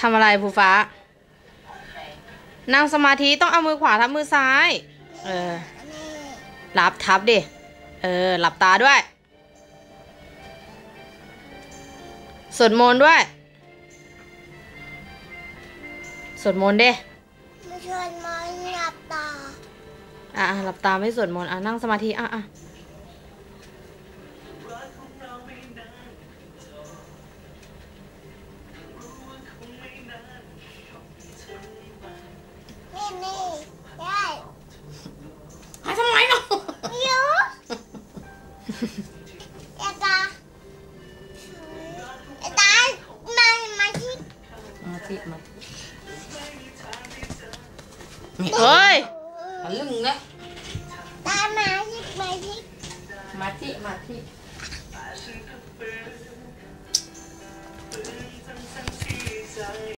ทำอะไรภูฟ้า นั่งสมาธิต้องเอามือขวาทับมือซ้าย เออหลับทับดิ เออ หลับตาด้วย สวดมนต์ด้วย สวดมนต์ดิไม่ชวนมาหลับตาอะอะหลับตาไม่สวดมนต์ อะ นั่งสมาธิ อะอะ Eta. Eta, mai mai à, chip. Ờ chip mà. Mẹ lưng đấy. Ta mai chip mai chip. Mà chị mà chị.